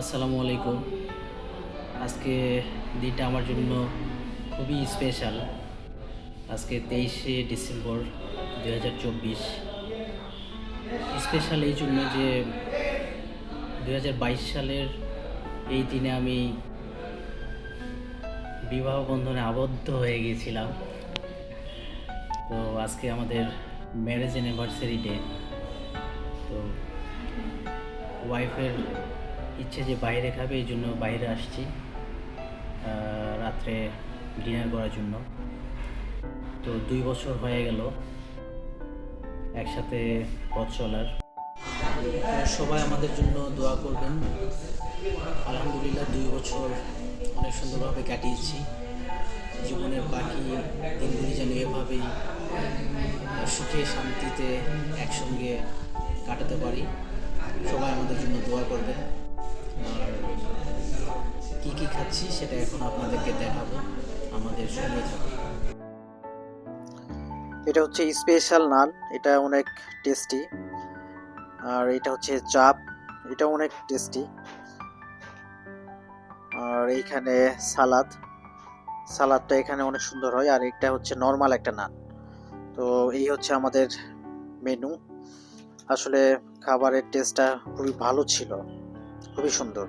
আসসালামু আলাইকুম। আজকে দিনটা আমার জন্য খুবই স্পেশাল আজকে তেইশে ডিসেম্বর দু হাজার চব্বিশ। স্পেশাল এই জন্য যে দু হাজার বাইশ সালের এই দিনে আমি বিবাহ বন্ধনে আবদ্ধ হয়ে গিয়েছিলাম তো আজকে আমাদের ম্যারেজ অ্যানিভার্সারি ডে তো ওয়াইফের ইচ্ছে যে বাইরে খাবে, এই জন্য বাইরে আসছি রাত্রে ডিনার করার জন্য। তো দুই বছর হয়ে গেল একসাথে পথ চলার। সবাই আমাদের জন্য দোয়া করবেন। আলহামদুলিল্লাহ দুই বছর অনেক সুন্দরভাবে কাটিয়েছি। জীবনের বাকি দিনগুলি যেন এভাবেই সুখে শান্তিতে একসঙ্গে কাটাতে পারি। সবাই আমাদের জন্য দোয়া করবেন। কী সেটা এখন আপনাদেরকে দেখাবো আমাদের সঙ্গে। এটা হচ্ছে স্পেশাল নান এটা অনেক টেস্টি আর এটা হচ্ছে চাপ এটা অনেক টেস্টি আর এইখানে সালাদ, সালাদটা এখানে অনেক সুন্দর হয়। আর এটা হচ্ছে নর্মাল একটা নান তো এই হচ্ছে আমাদের মেনু আসলে খাবারের টেস্টটা খুবই ভালো ছিল, খুবই সুন্দর।